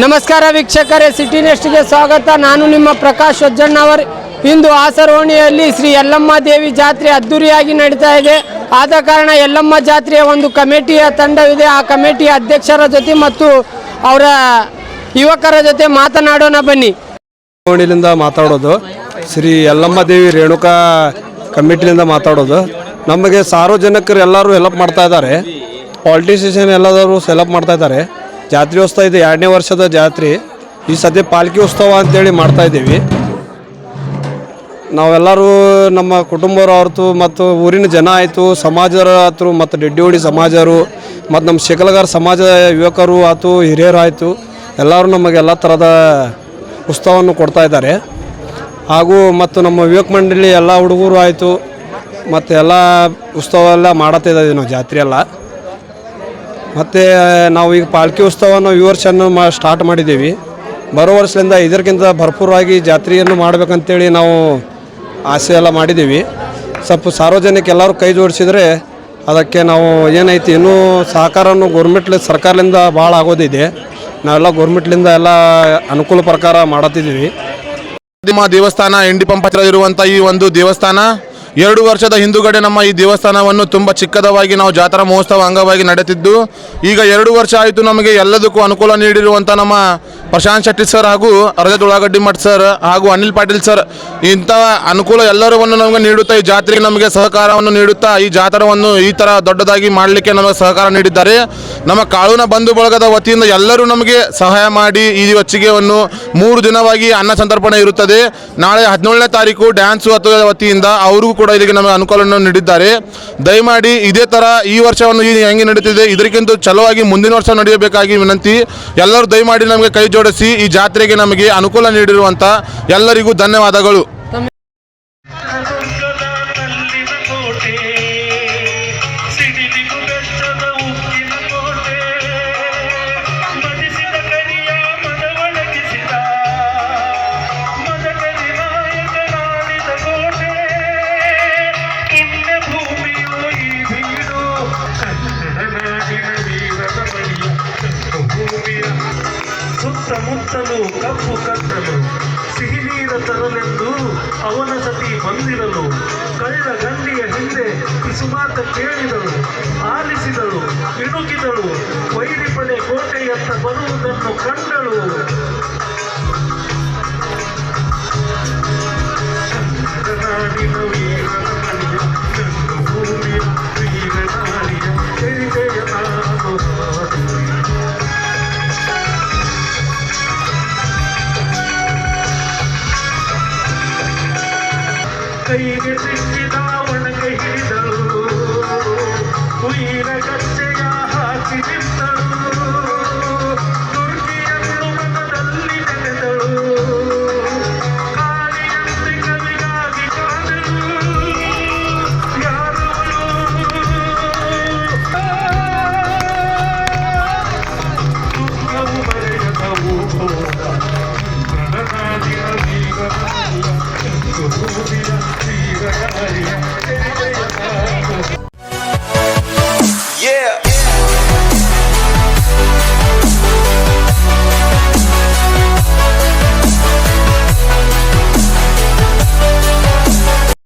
ನಮಸ್ಕಾರ ವೀಕ್ಷಕರೇ ಸಿಟಿ ನೆಸ್ಟ್ಗೆ ಸ್ವಾಗತ. ನಾನು ನಿಮ್ಮ ಪ್ರಕಾಶ್ ಒಜ್ಜಣ್ಣವರ್ ಇಂದು ಹಾಸರೋಣಿಯಲ್ಲಿ ಶ್ರೀ ಯಲ್ಲಮ್ಮ ದೇವಿ ಜಾತ್ರೆ ಅದ್ದೂರಿಯಾಗಿ ನಡೀತಾ ಇದೆ. ಆದ ಕಾರಣ ಯಲ್ಲಮ್ಮ ಜಾತ್ರೆಯ ಒಂದು ಕಮಿಟಿಯ ತಂಡವಿದೆ. ಆ ಕಮಿಟಿಯ ಅಧ್ಯಕ್ಷರ ಜೊತೆ ಮತ್ತು ಅವರ ಯುವಕರ ಜೊತೆ ಮಾತನಾಡೋಣ ಬನ್ನಿ. ಓಣಿಲಿಂದ ಮಾತಾಡೋದು, ಶ್ರೀ ಯಲ್ಲಮ್ಮ ದೇವಿ ರೇಣುಕಾ ಕಮಿಟಿಯಿಂದ ಮಾತಾಡೋದು. ನಮಗೆ ಸಾರ್ವಜನಿಕರು ಎಲ್ಲರೂ ಹೆಲ್ಪ್ ಮಾಡ್ತಾ ಇದ್ದಾರೆ. ಪಾಲಿಟಿಷಿಯನ್ ಎಲ್ಲದರೂ ಹೆಲ್ಪ್ ಮಾಡ್ತಾ ಇದ್ದಾರೆ. ಜಾತ್ರೆ ಉತ್ಸವ ಇದು. ಎರಡನೇ ವರ್ಷದ ಜಾತ್ರೆ. ಈ ಸದ್ಯ ಪಾಲ್ಕಿ ಉತ್ಸವ ಅಂತೇಳಿ ಮಾಡ್ತಾ ಇದ್ದೀವಿ. ನಾವೆಲ್ಲರೂ ನಮ್ಮ ಕುಟುಂಬರು ಆಯ್ತು ಮತ್ತು ಊರಿನ ಜನ ಆಯಿತು ಸಮಾಜರ ಆಯ್ತು, ಮತ್ತು ಡೆಡ್ಡಿಹೊಡಿ ಸಮಾಜರು, ಮತ್ತು ನಮ್ಮ ಶಿಕಲಗಾರ ಸಮಾಜ ಯುವಕರು ಆಯ್ತು, ಹಿರಿಯರು ಆಯಿತು, ಎಲ್ಲರೂ ನಮಗೆ ಎಲ್ಲ ಥರದ ಉತ್ಸವವನ್ನು ಕೊಡ್ತಾ ಇದ್ದಾರೆ. ಹಾಗೂ ಮತ್ತು ನಮ್ಮ ವಿವೇಕ ಮಂಡಳಿ ಎಲ್ಲ ಹುಡುಗರು ಆಯಿತು, ಮತ್ತು ಎಲ್ಲ ಉತ್ಸವ ಎಲ್ಲ ಮಾಡತ್ತಿದ್ದೀವಿ ನಾವು ಜಾತ್ರೆ ಎಲ್ಲ. ಮತ್ತು ನಾವು ಈಗ ಪಾಲ್ಕಿ ಉತ್ಸವವನ್ನು ಈ ವರ್ಷವನ್ನು ಮಾ ಸ್ಟಾರ್ಟ್ ಮಾಡಿದ್ದೀವಿ. ಬರೋ ವರ್ಷದಿಂದ ಇದಕ್ಕಿಂತ ಭರ್ಪೂರವಾಗಿ ಜಾತ್ರೆಯನ್ನು ಮಾಡಬೇಕಂತೇಳಿ ನಾವು ಆಸೆ ಎಲ್ಲ ಮಾಡಿದ್ದೀವಿ. ಸ್ವಲ್ಪ ಸಾರ್ವಜನಿಕ ಎಲ್ಲರೂ ಕೈ ಜೋಡಿಸಿದರೆ ಅದಕ್ಕೆ ನಾವು ಏನೈತಿ, ಇನ್ನೂ ಸಹಕಾರವನ್ನು ಗೌರ್ಮೆಂಟ್ ಸರ್ಕಾರದಿಂದ ಭಾಳ ಆಗೋದಿದೆ. ನಾವೆಲ್ಲ ಗೌರ್ಮೆಂಟ್ಲಿಂದ ಎಲ್ಲ ಅನುಕೂಲ ಪ್ರಕಾರ ಮಾಡತ್ತಿದ್ದೀವಿ. ದೇವಸ್ಥಾನ ಎಂಡಿ ಪಂಪ ಇರುವಂಥ ಈ ಒಂದು ದೇವಸ್ಥಾನ ಎರಡು ವರ್ಷದ ಹಿಂದುಗಡೆ ನಮ್ಮ ಈ ದೇವಸ್ಥಾನವನ್ನು ತುಂಬ ಚಿಕ್ಕದವಾಗಿ ನಾವು ಜಾತ್ರಾ ಮಹೋತ್ಸವ ಅಂಗವಾಗಿ ನಡೆತಿದ್ದು. ಈಗ ಎರಡು ವರ್ಷ ಆಯಿತು ನಮಗೆ ಎಲ್ಲದಕ್ಕೂ ಅನುಕೂಲ ನೀಡಿರುವಂಥ ನಮ್ಮ ಪ್ರಶಾಂತ್ ಶೆಟ್ಟಿ ಸರ್ ಹಾಗೂ ರಜತ್ ಉಳ್ಳಾಗಡ್ಡಿ ಮಠ ಸರ್ ಹಾಗೂ ಅನಿಲ್ ಪಾಟೀಲ್ ಸರ್ ಇಂಥ ಅನುಕೂಲ ಎಲ್ಲರವನ್ನು ನಮಗೆ ನೀಡುತ್ತಾ, ಈ ಜಾತ್ರೆಗೆ ನಮಗೆ ಸಹಕಾರವನ್ನು ನೀಡುತ್ತಾ, ಈ ಜಾತ್ರೆಯನ್ನು ಈ ಥರ ದೊಡ್ಡದಾಗಿ ಮಾಡಲಿಕ್ಕೆ ನಮಗೆ ಸಹಕಾರ ನೀಡಿದ್ದಾರೆ. ನಮ್ಮ ಕಾಳುನ ಬಂಧು ಬಳಗದ ವತಿಯಿಂದ ಎಲ್ಲರೂ ನಮಗೆ ಸಹಾಯ ಮಾಡಿ ಈ ಒಚ್ಚಿಗೆಯನ್ನು ಮೂರು ದಿನವಾಗಿ ಅನ್ನ ಸಂತರ್ಪಣೆ ಇರುತ್ತದೆ. ನಾಳೆ ಹದಿನೇಳನೇ ತಾರೀಕು ಡ್ಯಾನ್ಸ್ ವತಿಯಿಂದ ಅವರಿಗೂ ಕೂಡ ಇಲ್ಲಿಗೆ ನಮಗೆ ಅನುಕೂಲವನ್ನು ನೀಡಿದ್ದಾರೆ. ದಯಮಾಡಿ ಇದೇ ಥರ ಈ ವರ್ಷವನ್ನು ಈ ಹೆಂಗೆ ನಡೀತಿದೆ, ಇದಕ್ಕಿಂತ ಚಲೋವಾಗಿ ಮುಂದಿನ ವರ್ಷ ನಡೆಯಬೇಕಾಗಿ ವಿನಂತಿ. ಎಲ್ಲರೂ ದಯಮಾಡಿ ನಮಗೆ ಕೈ ಜೋಡಿಸಿ ಈ ಜಾತ್ರೆಗೆ ನಮಗೆ ಅನುಕೂಲ ನೀಡಿರುವಂಥ ಎಲ್ಲರಿಗೂ ಧನ್ಯವಾದಗಳು. ಸುತ್ತಮುತ್ತಲು ಕಪ್ಪು ಕತ್ತಲು, ಸಿಹಿ ನೀರ ತರಲೆಂದು ಅವನ ಸತಿ ಬಂದಿರಲು ಕಳ್ಳ ಗಂಡಿಯ ಹಿಂದೆ ಕುಸುಮಾತ ಕೇಳಿದಳು, ಆಲಿಸಿದಳು, ಇಣುಕಿದಳು ವೈರಿ ಪಡೆ ಕೋಟೆಯತ್ತ ಬರುವುದನ್ನು ಕಂಡಳು. ಕೈಗೆ ಸಿಕ್ಕಿದ ಒಣಗೆ ಹಿಡಿದಳು ಉಯಿರ ಗಚ್ಚೆಯ ಹಾಕಿ ನಿಂತಳು Thank you.